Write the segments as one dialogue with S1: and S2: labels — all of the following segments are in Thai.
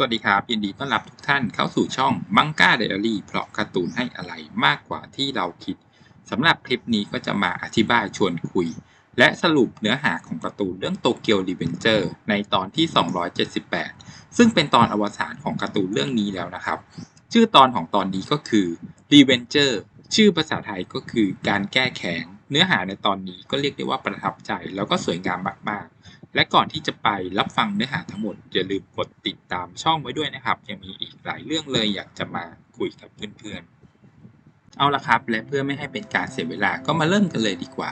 S1: สวัสดีครับ ยินดีต้อนรับทุกท่านเข้าสู่ช่องมังก้าเดลี่เพราะการ์ตูนให้อะไรมากกว่าที่เราคิดสำหรับคลิปนี้ก็จะมาอธิบายชวนคุย และสรุปเนื้อหาของการ์ตูนเรื่องโตเกียวรีเวนเจอร์ในตอนที่ 278 ซึ่งเป็นตอนอวสานของการ์ตูนเรื่องนี้แล้วนะครับ ชื่อตอนของตอนนี้ก็คือ Revenger ชื่อภาษาไทยก็คือการแก้แค้นเนื้อหาในตอนนี้ก็เรียกได้ว่าประทับใจแล้วก็สวยงามมากๆ และก่อนที่จะไปรับฟังเนื้อหาทั้งหมด อย่าลืมกดติดตามช่องไว้ด้วยนะครับ ยังมีอีกหลายเรื่องเลยอยากจะมาคุยกับเพื่อนๆ เอาละครับ และเพื่อไม่ให้เป็นการเสียเวลาก็มาเริ่มกันเลยดีกว่า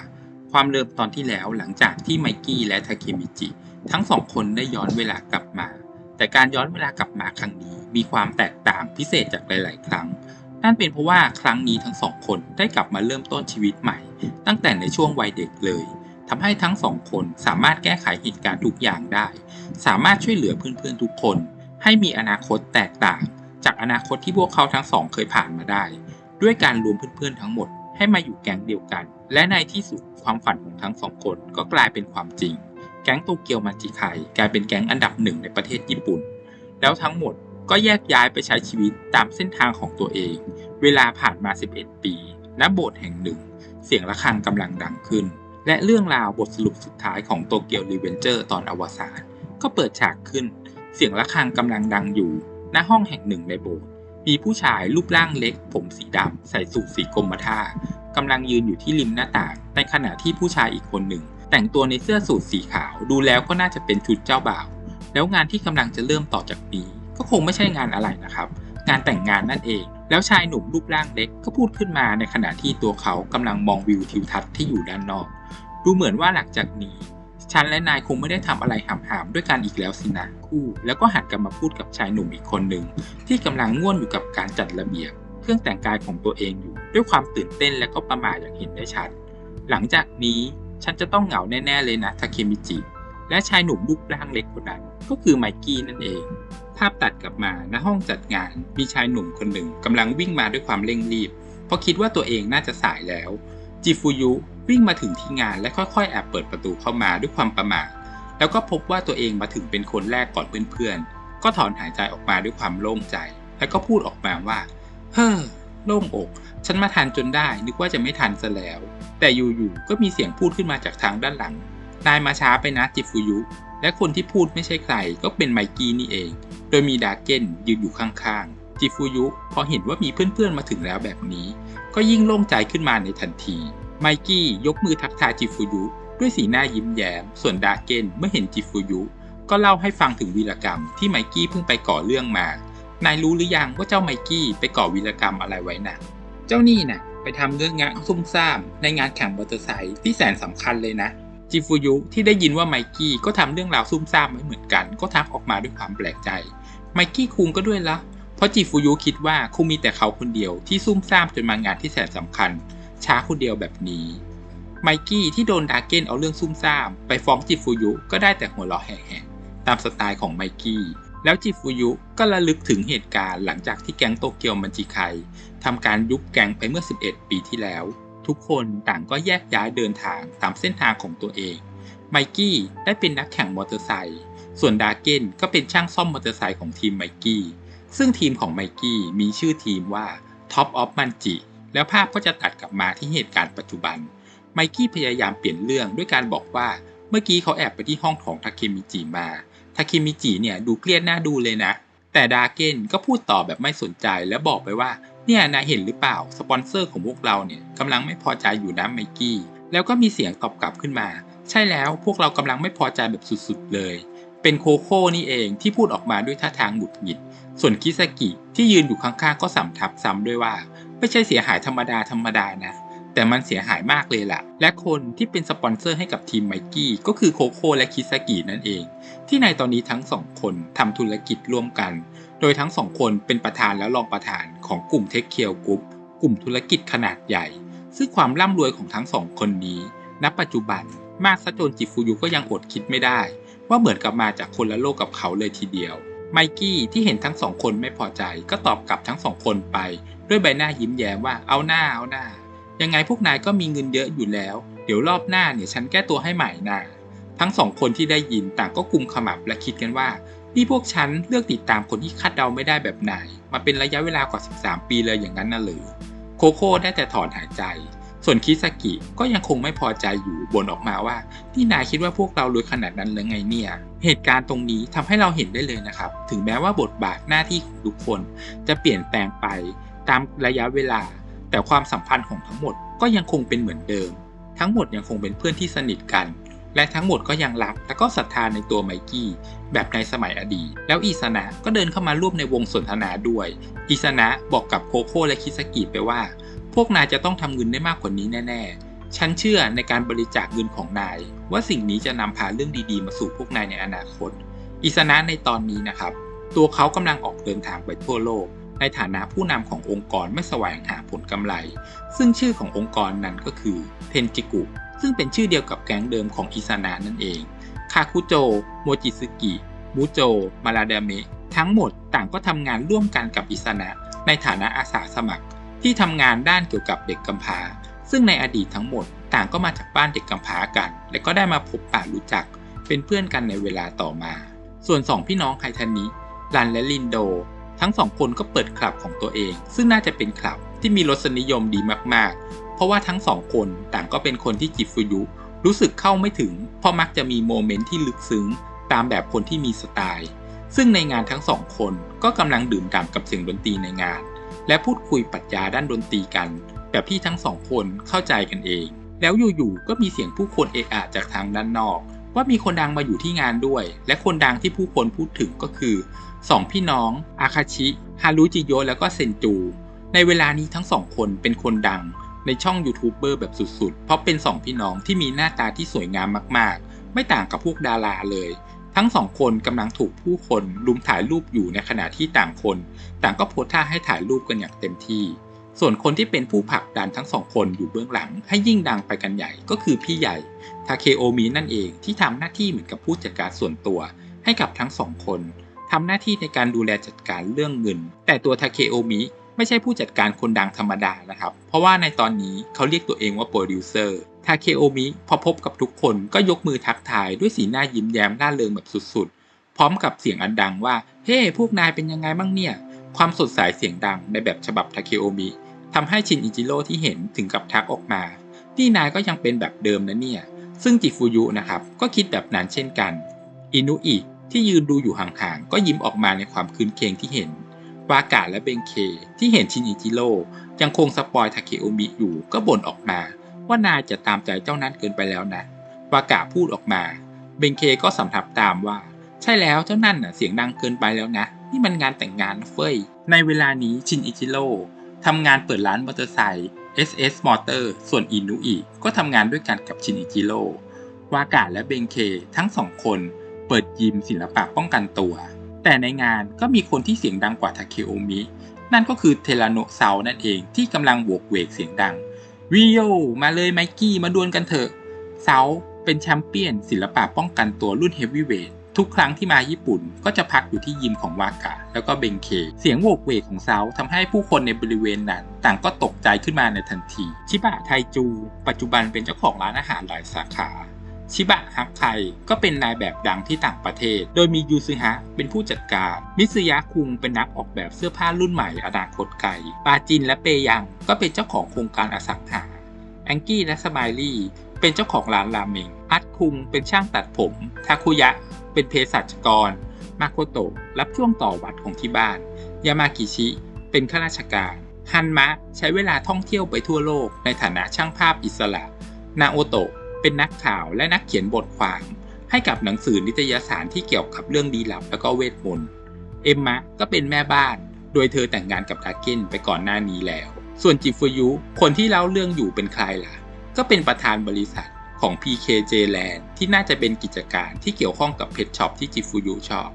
S1: ความเริ่มตอนที่แล้วหลังจากที่ไมกี้และทาเคมิจิทั้งสองคนได้ย้อนเวลากลับมา แต่การย้อนเวลากลับมาครั้งนี้ มีความแตกต่างพิเศษจากหลาย ๆ ครั้ง นั่นเป็นเพราะว่าครั้งนี้ทั้งสองคนได้กลับมาเริ่มต้นชีวิตใหม่ ตั้งแต่ในช่วงวัยเด็กเลย ทำให้ทั้งสองคนสามารถแก้ไขเหตุการณ์ทุกอย่างได้ สามารถช่วยเหลือเพื่อนๆทุกคน ให้มีอนาคตแตกต่าง จากอนาคตที่พวกเขาทั้งสองเคยผ่านมาได้ ด้วยการรวมเพื่อนๆทั้งหมดให้มาอยู่แก๊งเดียวกัน และในที่สุดความฝันของทั้งสองคนก็กลายเป็นความจริง แก๊งโตเกียวมาจิไคกลายเป็นแก๊งอันดับหนึ่งในประเทศญี่ปุ่น แล้วทั้งหมดก็แยกย้ายไปใช้ชีวิตตามเส้นทางของตัวเอง เวลาผ่านมา 11 ปี ณ โบสถ์แห่งหนึ่ง เสียงะระฆังกำลังดังขึ้น และเรื่องราวบทสรุปสุดท้ายของโตเกียวรีเวนเจอร์ตอนอวสานก็เปิดฉากขึ้น เสียงะระฆังกำลังดังอยู่ ณห้องแห่งหนึ่งในโบสถ์มีผู้ชายรูปร่างเล็ก ผมสีดำใส่สูทสีกรมท่ากำลังยืนอยู่ที่ริมหน้าต่าง ในขณะที่ผู้ชายอีกคนหนึ่ง แต่งตัวในเสื้อสูทสีขาวดูแล้วก็น่าจะเป็นชุดเจ้าบ่าว แล้วงานที่กำลังจะเริ่มต่อจากนี้ ก็คงไม่ใช่งานอะไรนะครับ งานแต่งงานนั่นเอง แล้วชายหนุ่มรูปร่างเล็กก็พูดขึ้นมาในขณะที่ตัวเขากำลังมองวิวทิวทัศน์ที่อยู่ด้านนอก ดูเหมือนว่าหลังจากนี้ฉันและนายคงไม่ได้ทำอะไรหามๆด้วยกันอีกแล้วสินะคู่ แล้วก็หันกลับมาพูดกับชายหนุ่มอีกคนหนึ่งที่กำลังง่วนอยู่กับการจัดระเบียบ เครื่องแต่งกายของตัวเองอยู่ ด้วยความตื่นเต้นและก็ประมาทอย่างเห็นได้ชัด หลังจากนี้ฉันจะต้องเหงาแน่ๆเลยนะทาเคมิจิ และชายหนุ่มรูปร่างเล็กคนนั้น ก็คือไมกี้นั่นเอง ภาพตัดกลับมาณห้องจัดงานมีชายหนุ่มคนหนึ่งกำลังวิ่งมาด้วยความเร่งรีบ เพราะคิดว่าตัวเองน่าจะสายแล้ว จิฟูยุวิ่งมาถึงที่งานและค่อยๆแอบเปิดประตูเข้ามาด้วยความประมาทแล้วก็พบว่าตัวเองมาถึงเป็นคนแรกก่อนเพื่อนๆ ก็ถอนหายใจออกมาด้วยความโล่งใจ แล้วก็พูดออกมาว่า เฮ้อ โล่งอก ฉันมาทันจนได้ นึกว่าจะไม่ทันซะแล้ว แต่อยู่ๆ ก็มีเสียงพูดขึ้นมาจากทางด้านหลัง นายมาช้าไปนะจิฟูยุ และคนที่พูดไม่ใช่ใครก็เป็นไมกี้นี่เอง โดยมีดาเก้นยืนอยู่ข้างๆ จิฟูยุพอเห็นว่ามีเพื่อนๆมาถึงแล้วแบบนี้ ก็ยิ่งโล่งใจขึ้นมาในทันที ไมกี้ยกมือทักทายจิฟูยุด้วยสีหน้ายิ้มแย้ม ส่วนดาเก้นเมื่อเห็นจิฟูยุ ก็เล่าให้ฟังถึงวีรกรรมที่ไมกี้เพิ่งไปก่อเรื่องมา นายรู้หรือยังว่าเจ้าไมกี้ไปก่อวีรกรรมอะไรไว้นะเจ้านี่น่ะไปทำเรื่องงานซุ่มซ่ามในงานแข่งมอเตอร์ไซค์ที่แสนสำคัญเลยนะ จิฟูยุที่ได้ยินว่าไมกี้ก็ทำเรื่องราวซุ่มซ่ามไว้เหมือนกัน ก็ทักออกมาด้วยความแปลกใจ ไมกี้คุงก็ด้วยละเพราะจิฟูยุคิดว่าคงมีแต่เขาคนเดียวที่ซุ่มซ่ามจนมางานที่แสนสำคัญ ช้าคนเดียวแบบนี้ ไมกี้ที่โดนดาเก้นเอาเรื่องซุ่มซ่าม ไปฟ้องจิฟูยุก็ได้แต่หัวเราะแห่ๆตามสไตล์ของไมกี้แล้วจิฟูยุก็ระลึกถึงเหตุการณ์หลังจากที่แก๊งโตเกียวมันจิไคทำการยุบแก๊งไปเมื่อ 11 ปีที่แล้ว ทุกคนต่างก็แยกย้ายเดินทางตามเส้นทางของตัวเอง ไมกี้ได้เป็นนักแข่งมอเตอร์ไซค์ส่วนดาเกนก็เป็นช่างซ่อมมอเตอร์ไซค์ของทีมไมกี้ซึ่งทีมของไมกี้มีชื่อทีมว่า Top of Manji แล้วภาพก็จะตัดกลับมาที่เหตุการณ์ปัจจุบัน ไมกี้พยายามเปลี่ยนเรื่องด้วยการบอกว่าเมื่อกี้เขาแอบไปที่ห้องของทาเคมิจิมา ทาเคมิจิเนี่ยดูเครียดหน้าดูเลยนะ แต่ดาเกนก็พูดต่อแบบไม่สนใจแล้วบอกไปว่า เนี่ยนายเห็นหรือเปล่า สปอนเซอร์ของพวกเราเนี่ยกำลังไม่พอใจอยู่นะไมกี้ แล้วก็มีเสียงตอบกลับขึ้นมา ใช่แล้วพวกเรากำลังไม่พอใจแบบสุดๆเลย เป็นโคโค่นี่เองที่พูดออกมาด้วยท่าทางหงุดหงิด ส่วนคิซากิที่ยืนอยู่ข้างๆก็สำทับซ้ำด้วยว่า ไม่ใช่เสียหายธรรมดาธรรมดานะ แต่มันเสียหายมากเลยล่ะ และคนที่เป็นสปอนเซอร์ให้กับทีมไมกี้ก็คือโคโค่และคิสกินั่นเอง ที่ในตอนนี้ทั้งสองคนทำธุรกิจร่วมกัน โดยทั้งสองคนเป็นประธานและรองประธานของกลุ่มเทคเคียวกรุ๊ปกลุ่มธุรกิจขนาดใหญ่ ซึ่งความร่ำรวยของทั้งสองคนนี้ ณ ปัจจุบันมากซะจนจิฟูยุก็ยังอดคิดไม่ได้ ว่าเหมือนกับมาจากคนละโลกกับเขาเลยทีเดียว ไมกี้ที่เห็นทั้งสองคนไม่พอใจก็ตอบกลับทั้งสองคนไป ด้วยใบหน้ายิ้มแย้มว่าเอาหน้าเอาหน้า ยังไงพวกนายก็มีเงินเยอะอยู่แล้ว เดี๋ยวรอบหน้าเนี่ยฉันแก้ตัวให้ใหม่นาทั้งสองคนที่ได้ยินต่างก็กุมขมับและคิดกันว่า นี่พวกฉันเลือกติดตามคนที่คาดเดาไม่ได้แบบไหน มาเป็นระยะเวลากว่า 13 ปีเลยอย่างนั้นน่ะหรือ โคโค่ได้แต่ถอนหายใจ ส่วนคิสกิก็ยังคงไม่พอใจอยู่บ่นออกมาว่าที่นายคิดว่าพวกเรารวยขนาดนั้นหรือไงเนี่ย เหตุการณ์ตรงนี้ทำให้เราเห็นได้เลยนะครับ ถึงแม้ว่าบทบาทหน้าที่ของทุกคน จะเปลี่ยนแปลงไปตามระยะเวลา แต่ความสัมพันธ์ของทั้งหมดก็ยังคงเป็นเหมือนเดิม ทั้งหมดยังคงเป็นเพื่อนที่สนิทกัน และทั้งหมดก็ยังรักและก็ศรัทธาในตัวไมกี้แบบในสมัยอดีต แล้วอิสนะก็เดินเข้ามาร่วมในวงสนทนาด้วย อิสนะบอกกับโคโค่และคิสกิไปว่า พวกนายจะต้องทำเงินได้มากกว่านี้แน่ ๆ ฉันเชื่อในการบริจาคเงินของนาย ว่าสิ่งนี้จะนำพาเรื่องดีๆ มาสู่พวกนายในอนาคต อิสนะในตอนนี้นะครับ ตัวเขากำลังออกเดินทางไปทั่วโลก ในฐานะผู้นำขององค์กรไม่แสวงหาผลกำไร ซึ่งชื่อขององค์กรนั้นก็คือเทนจิกุ ซึ่งเป็นชื่อเดียวกับแก๊งเดิมของอิสนะนั่นเอง คาคุโจ โมจิสึกิ มูโจ มาราดาเมะ ทั้งหมดต่างก็ทำงานร่วมกันกับอิสนะในฐานะอาสาสมัคร ที่ทำงานด้านเกี่ยวกับเด็กกำพร้า ซึ่งในอดีตทั้งหมดต่างก็มาจากบ้านเด็กกำพร้ากัน และก็ได้มาพบปะรู้จัก เป็นเพื่อนกันในเวลาต่อมา ส่วนสองพี่น้องไคทานิรันและลินโด ทั้งสองคนก็เปิดคลับของตัวเอง ซึ่งน่าจะเป็นคลับที่มีรสนิยมดีมากๆ เพราะว่าทั้งสองคนต่างก็เป็นคนที่จิฟุยุ รู้สึกเข้าไม่ถึง เพราะมักจะมีโมเมนต์ที่ลึกซึ้ง ตามแบบคนที่มีสไตล์ ซึ่งในงานทั้งสองคนก็กำลังดื่มด่ำกับเสียงดนตรีในงาน และพูดคุยปรัชญาด้านดนตรีกัน แบบที่ทั้งสองคนเข้าใจกันเอง แล้วอยู่ๆก็มีเสียงผู้คนเอะอะจากทางด้านนอก ว่ามีคนดังมาอยู่ที่งานด้วย และคนดังที่ผู้คนพูดถึงก็คือ สองพี่น้อง อาคาชิ ฮารุจิโยแล้วก็เซนจู ในเวลานี้ทั้งสองคนเป็นคนดังในช่องยูทูบเบอร์แบบสุดๆ เพราะเป็นสองพี่น้องที่มีหน้าตาที่สวยงามมากๆ ไม่ต่างกับพวกดาราเลย ทั้งสองคนกำลังถูกผู้คนลุมถ่ายรูปอยู่ในขณะที่ต่างคน ต่างก็โพสท่าให้ถ่ายรูปกันอย่างเต็มที่ ส่วนคนที่เป็นผู้ผลักดันทั้งสองคนอยู่เบื้องหลัง ให้ยิ่งดังไปกันใหญ่ก็คือพี่ใหญ่ทาเคโอมินั่นเองที่ทำหน้าที่เหมือนกับผู้จัดการส่วนตัว ให้กับทั้งสองคน ทำหน้าที่ในการดูแลจัดการเรื่องเงิน แต่ตัวทาเคโอมิไม่ใช่ผู้จัดการคนดังธรรมดานะครับ เพราะว่าในตอนนี้เขาเรียกตัวเองว่าโปรดิวเซอร์ ทาเคโอมิพอพบกับทุกคนก็ยกมือทักทายด้วยสีหน้ายิ้มแย้มร่าเริงแบบสุดๆ พร้อมกับเสียงอันดังว่า เฮ้ hey, พวกนายเป็นยังไงบ้างเนี่ย ความสดใสเสียงดังในแบบฉบับทาเคโอมิทำให้ชินอิจิโร่ที่เห็นถึงกับทักออกมา นี่นายก็ยังเป็นแบบเดิมนะเนี่ย ซึ่งจิฟูยุนะครับ ก็คิดแบบนั้นเช่นกัน อินุอิ ที่ยืนดูอยู่ห่างๆ ก็ยิ้มออกมาในความคืนเคืองที่เห็น วากะและเบงเคที่เห็นชินอิจิโร่ยังคงสปอยทาเคโอมิอยู่ก็บ่นออกมา ว่านายจะตามใจเจ้านั้นเกินไปแล้วนะ วากะพูดออกมา เบงเคก็สำทับตามว่า ใช่แล้วเจ้านั่นน่ะเสียงดังเกินไปแล้วนะ นี่มันงานแต่งงานเฟ้ย ในเวลานี้ชินอิจิโร่ทำงานเปิดร้านมอเตอร์ไซค์ SS Motor ส่วนอินุอิก็ทำงานด้วยกันกับชินอิจิโร่วากะและเบงเคทั้งสองคน เปิดยิมศิลปะป้องกันตัว แต่ในงานก็มีคนที่เสียงดังกว่าทาเคโอมิ นั่นก็คือเทลาโนเซานั่นเองที่กำลังโวกเวกเสียงดังวิโยมาเลยไมกี้มาดวลกันเถอะเซาเป็นแชมเปี้ยนศิลปะป้องกันตัวรุ่นเฮฟวีเวททุกครั้งที่มาญี่ปุ่นก็จะพักอยู่ที่ยิมของวากะ แล้วก็เบงเค เสียงโวกเวกของเซาทำให้ผู้คนในบริเวณนั้น ต่างก็ตกใจขึ้นมาในทันที ชิบะไทจู ปัจจุบันเป็นเจ้าของร้านอาหารหลายสาขา ชิบะฮักไคก็เป็นนายแบบดังที่ต่างประเทศ โดยมียูซึฮะเป็นผู้จัดการ มิซึยะคุงเป็นนักออกแบบเสื้อผ้ารุ่นใหม่อนาคตไกล ปาจินและเปยังก็เป็นเจ้าของโครงการอสังหา แองกี้และสมายลี่เป็นเจ้าของร้านราเมง อัดคุงเป็นช่างตัดผม ทาคุยะเป็นเภสัชกร มาโคโตะรับช่วงต่อวัดของที่บ้าน ยามากิชิเป็นข้าราชการ ฮันมะใช้เวลาท่องเที่ยวไปทั่วโลกในฐานะช่างภาพอิสระ นาโอโตะ เป็นนักข่าวและนักเขียนบทความ ให้กับหนังสือนิตยสารที่เกี่ยวกับเรื่องดีลับแล้วก็เวทมนต์เอมมะก็เป็นแม่บ้าน โดยเธอแต่งงานกับทาเก้นไปก่อนหน้านี้แล้ว ส่วนจิฟุยุ คนที่เล่าเรื่องอยู่เป็นใครล่ะ ก็เป็นประธานบริษัทของ PKJ Land ที่น่าจะเป็นกิจการที่เกี่ยวข้องกับเพชช็อปที่จิฟุยุชอบ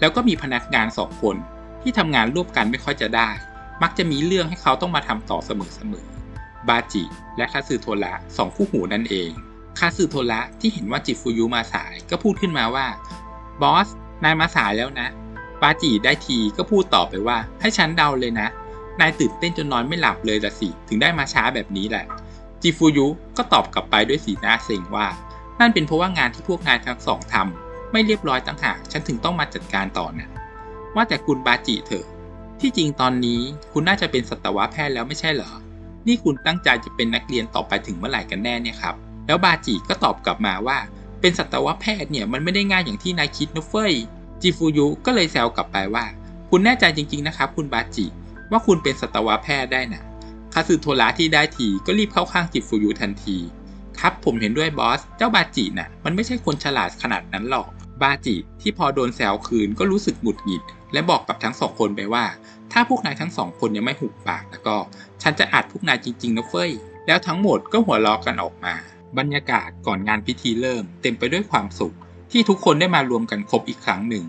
S1: แล้วก็มีพนักงานสองคนที่ทำงานร่วมกันไม่ค่อยจะได้ มักจะมีเรื่องให้เขาต้องมาทำต่อเสมอๆบาจิ และคาสึโทระสองคู่หูนั่นเอง คาสึโทระที่เห็นว่าจิฟุยุมาสายก็พูดขึ้นมาว่าบอสนายมาสายแล้วนะบาจิได้ทีก็พูดต่อไปว่า ให้ฉันเดาเลยนะ นายตื่นเต้นจนนอนไม่หลับเลยละสิ ถึงได้มาช้าแบบนี้แหละ จิฟูยุก็ตอบกลับไปด้วยสีหน้าเซ็งว่า นั่นเป็นเพราะว่างานที่พวกนายทั้งสองทำไม่เรียบร้อยตั้งหากฉันถึงต้องมาจัดการต่อนะว่าแต่คุณบาจิเถอะ ที่จริงตอนนี้คุณน่าจะเป็นสัตวแพทย์แล้วไม่ใช่เหรอ นี่คุณตั้งใจจะเป็นนักเรียนต่อไปถึงเมื่อไหร่กันแน่เนี่ยครับ แล้วบาจิก็ตอบกลับมาว่า เป็นสัตวแพทย์เนี่ยมันไม่ได้ง่ายอย่างที่นายคิดนะเฟยจิฟูยุก็เลยแซวกลับไปว่า คุณแน่ใจจริงๆนะครับคุณบาจิ ว่าคุณเป็นสัตวแพทย์ได้นะคาสึโทระที่ได้ทีก็รีบเข้าข้างจิฟูยุทันที ครับผมเห็นด้วยบอส เจ้าบาจิน่ะมันไม่ใช่คนฉลาดขนาดนั้นหรอกบาจิที่พอโดนแซวคืนก็รู้สึกหงุดหงิด และบอกกับทั้งสองคนไปว่า ถ้าพวกนายทั้งสองคนยังไม่หุบปากแล้วก็ ฉันจะอัดพวกนายจริงๆนะเฟ้ยแล้วทั้งหมดก็หัวเราะกันออกมา บรรยากาศก่อนงานพิธีเริ่ม เต็มไปด้วยความสุข ที่ทุกคนได้มารวมกันครบอีกครั้งหนึ่ง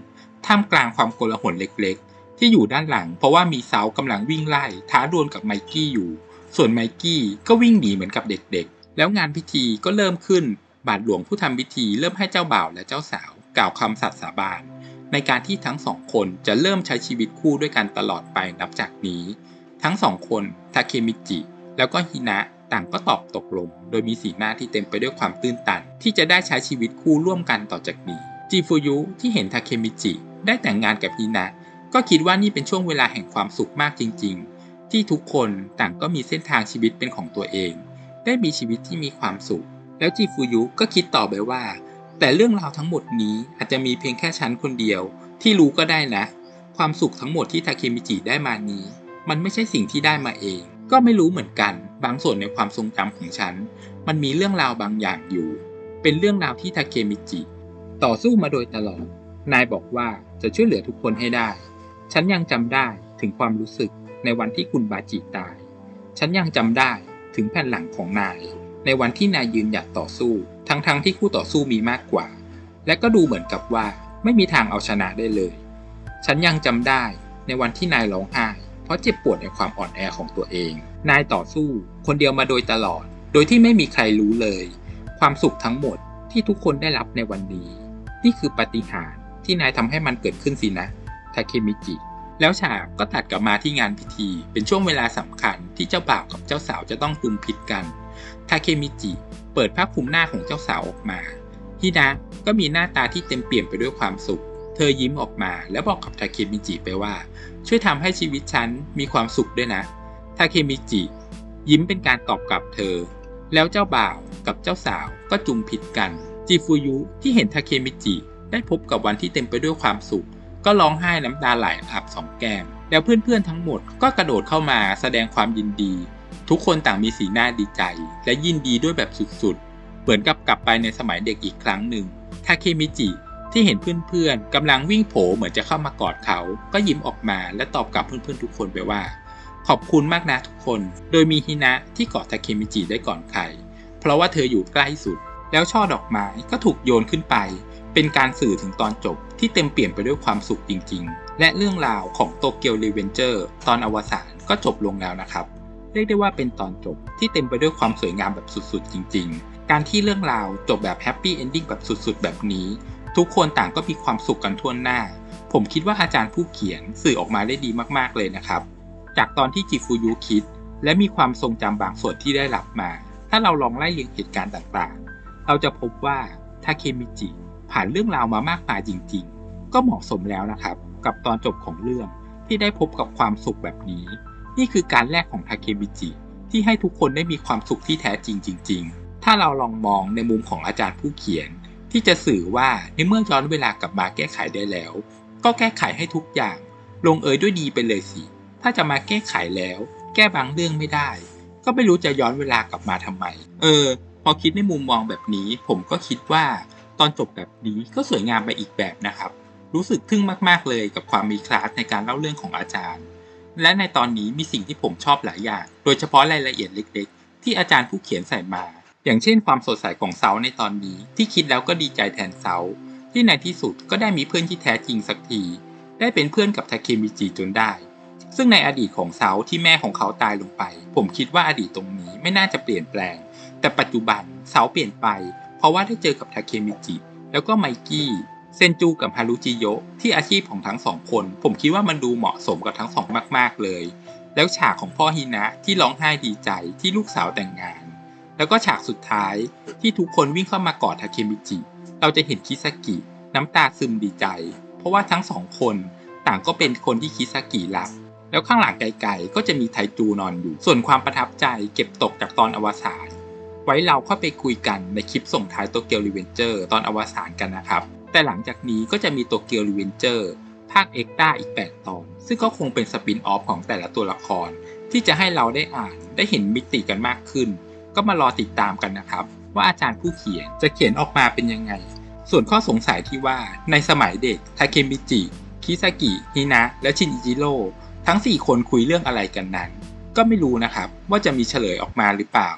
S1: ท่ามกลางความโกลาหลเล็กๆ ที่อยู่ด้านหลัง เพราะว่ามีเซากำลังวิ่งไล่ท้าดวลกับไมกี้อยู่ ส่วนไมกี้ก็วิ่งหนีเหมือนกับเด็กๆ แล้วงานพิธีก็เริ่มขึ้น บาทหลวงผู้ทำพิธีเริ่มให้เจ้าบ่าวและเจ้าสาว กล่าวคำสัตย์สาบานในการที่ทั้งสองคนจะเริ่มใช้ชีวิตคู่ด้วยกันตลอดไปนับจากนี้ ทั้งสองคนทาเคมิจิแล้วก็ฮินะ ต่างก็ตอบตกลง โดยมีสีหน้าที่เต็มไปด้วยความตื้นตัน ที่จะได้ใช้ชีวิตคู่ร่วมกันต่อจากนี้จิฟูยุที่เห็นทาเคมิจิ ได้แต่งงานกับฮินะ ก็คิดว่านี่เป็นช่วงเวลาแห่งความสุขมากจริง ๆ ที่ทุกคนต่างก็มีเส้นทางชีวิตเป็นของตัวเอง ได้มีชีวิตที่มีความสุข แล้วจิฟูยุก็คิดต่อไปว่า แต่เรื่องราวทั้งหมดนี้อาจจะมีเพียงแค่ฉันคนเดียว ที่รู้ก็ได้นะ ความสุขทั้งหมดที่ทาเคมิจิได้มานี้ มันไม่ใช่สิ่งที่ได้มาเอง ก็ไม่รู้เหมือนกัน บางส่วนในความทรงจำของฉัน มันมีเรื่องราวบางอย่างอยู่ เป็นเรื่องราวที่ทาเคมิจิ ต่อสู้มาโดยตลอด นายบอกว่าจะช่วยเหลือทุกคนให้ได้ ฉันยังจำได้ถึงความรู้สึกในวันที่คุณบาจิตาย ฉันยังจำได้ถึงแผ่นหลังของนาย ในวันที่นายยืนหยัดต่อสู้ ทั้งๆทที่คู่ต่อสู้มีมากกว่า และก็ดูเหมือนกับว่าไม่มีทางเอาชนะได้เลย ฉันยังจำได้ในวันที่นายร้องไห้ เพราะเจ็บปวดในความอ่อนแอของตัวเอง นายต่อสู้ คนเดียวมาโดยตลอด โดยที่ไม่มีใครรู้เลย ความสุขทั้งหมดที่ทุกคนได้รับในวันนี้ นี่คือปฏิหารที่นายทำให้มันเกิดขึ้นสินะทาเคมิจิ แล้วฉากก็ตัดกลับมาที่งานพิธี เป็นช่วงเวลาสำคัญที่เจ้าบ่าวกับเจ้าสาวจะต้องจุมพิษกันทาเคมิจิเปิดผ้าคลุมหน้าของเจ้าสาวออกมาฮินะก็มีหน้าตาที่เต็มเปี่ยมไปด้วยความสุข เธอยิ้มออกมาแล้วบอกกับทาเคมิจิไปว่า ช่วยทำให้ชีวิตฉันมีความสุขด้วยนะทาเคมิจิ ยิ้มเป็นการตอบกลับเธอ แล้วเจ้าบ่าวกับเจ้าสาวก็จุมพิษกัน จิฟูยุที่เห็นทาเคมิจิ ได้พบกับวันที่เต็มไปด้วยความสุข ก็ร้องไห้น้ำตาไหลอาบสองแก้ม แล้วเพื่อนๆทั้งหมดก็กระโดดเข้ามาแสดงความยินดี ทุกคนต่างมีสีหน้าดีใจ และยินดีด้วยแบบสุดๆ เหมือนกับกลับไปในสมัยเด็กอีกครั้งหนึ่งทาเคมิจิ ที่เห็นเพื่อนๆกำลังวิ่งโผเหมือนจะเข้ามากอดเขา ก็ยิ้มออกมาและตอบกลับเพื่อนๆทุกคนไปว่า ขอบคุณมากนะทุกคน โดยมีฮินะที่เกาะทาเคมิจิได้ก่อนใคร เพราะว่าเธออยู่ใกล้สุด แล้วช่อดอกไม้ก็ถูกโยนขึ้นไป เป็นการสื่อถึงตอนจบที่เต็มเปลี่ยมไปด้วยความสุขจริงๆ และเรื่องราวของโตเกียวรีเวนเจอร์ตอนอวสานก็จบลงแล้วนะครับ เรียกได้ว่าเป็นตอนจบที่เต็มไปด้วยความสวยงามแบบสุดๆ จริง ๆ การที่เรื่องราวจบแบบแฮปปี้เอนดิ้งแบบสุดๆ แบบนี้ ทุกคนต่างก็มีความสุขกันทั่วหน้า ผมคิดว่าอาจารย์ผู้เขียนสื่อออกมาได้ดีมากๆเลยนะครับ จากตอนที่จิฟูยุคิด และมีความทรงจำบางส่วนที่ได้รับมา ถ้าเราลองไล่เรียงเหตุการณ์ต่างๆ เราจะพบว่าทาเคมิจิผ่านเรื่องราวมามากมายจริง ๆ ก็เหมาะสมแล้วนะครับ กับตอนจบของเรื่องที่ได้พบกับความสุขแบบนี้ นี่คือการแรกของทาเคมิจิที่ให้ทุกคนได้มีความสุขที่แท้จริงจริง ๆ ถ้าเราลองมองในมุมของอาจารย์ผู้เขียน ที่จะสื่อว่าในเมื่อย้อนเวลากลับมาแก้ไขได้แล้ว ก็แก้ไขให้ทุกอย่าง ลงเอยด้วยดีไปเลยสิ ถ้าจะมาแก้ไขแล้ว แก้บางเรื่องไม่ได้ ก็ไม่รู้จะย้อนเวลากลับมาทำไม เออ พอคิดในมุมมองแบบนี้ ผมก็คิดว่า ตอนจบแบบนี้ก็สวยงามไปอีกแบบนะครับ รู้สึกทึ่งมากๆเลยกับความมีคลาสในการเล่าเรื่องของอาจารย์ และในตอนนี้มีสิ่งที่ผมชอบหลายอย่าง โดยเฉพาะรายละเอียดเล็ก ๆ ที่อาจารย์ผู้เขียนใส่มา อย่างเช่นความสดใสของเซาในตอนนี้ที่คิดแล้วก็ดีใจแทนเซาที่ในที่สุดก็ได้มีเพื่อนที่แท้จริงสักที ได้เป็นเพื่อนกับทาเคมิจิจนได้ ซึ่งในอดีตของเซาที่แม่ของเขาตายลงไป ผมคิดว่าอดีตตรงนี้ไม่น่าจะเปลี่ยนแปลง แต่ปัจจุบันเซาเปลี่ยนไป เพราะว่าได้เจอกับทาเคมิจิ แล้วก็ไมกี้เซนจูกับฮารุจิโยะที่อาชีพของทั้งสองคน ผมคิดว่ามันดูเหมาะสมกับทั้งสองมาก ๆ เลย แล้วฉากของพ่อฮินะที่ร้องไห้ดีใจที่ลูกสาวแต่งงาน แล้วก็ฉากสุดท้ายที่ทุกคนวิ่งเข้ามากอดทาเคมิจิ เราจะเห็นคิซากิน้ำตาซึมดีใจ เพราะว่าทั้งสองคนต่างก็เป็นคนที่คิซากิรัก แล้วข้างหลังไกลๆก็จะมีไทจูนอนอยู่ ส่วนความประทับใจเก็บตกจากตอนอวสานไว้เราเข้าไปคุยกันในคลิปส่งท้ายโตเกียวรีเวนเจอร์ตอนอวสานกันนะครับ แต่หลังจากนี้ก็จะมีโตเกียวรีเวนเจอร์ภาคเอ็กต้าอีก 8 ตอน ซึ่งก็คงเป็นสปินออฟของแต่ละตัวละคร ที่จะให้เราได้อ่านได้เห็นมิติกันมากขึ้น ก็มารอติดตามกันนะครับ ว่าอาจารย์ผู้เขียนจะเขียนออกมาเป็นยังไง ส่วนข้อสงสัยที่ว่าในสมัยเด็กทาเคมิจิ คิซากิฮินะ และชินอิจิโร่ทั้ง 4 คนคุยเรื่องอะไรกันนั้น ก็ไม่รู้นะครับว่าจะมีเฉลยออกมาหรือเปล่า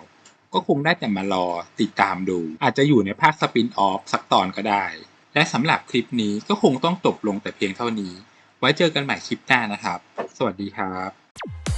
S1: ก็คงได้แต่มารอติดตามดู อาจจะอยู่ในภาคสปินออฟสักตอนก็ได้ และสำหรับคลิปนี้ก็คงต้องจบลงแต่เพียงเท่านี้ ไว้เจอกันใหม่คลิปหน้านะครับ สวัสดีครับ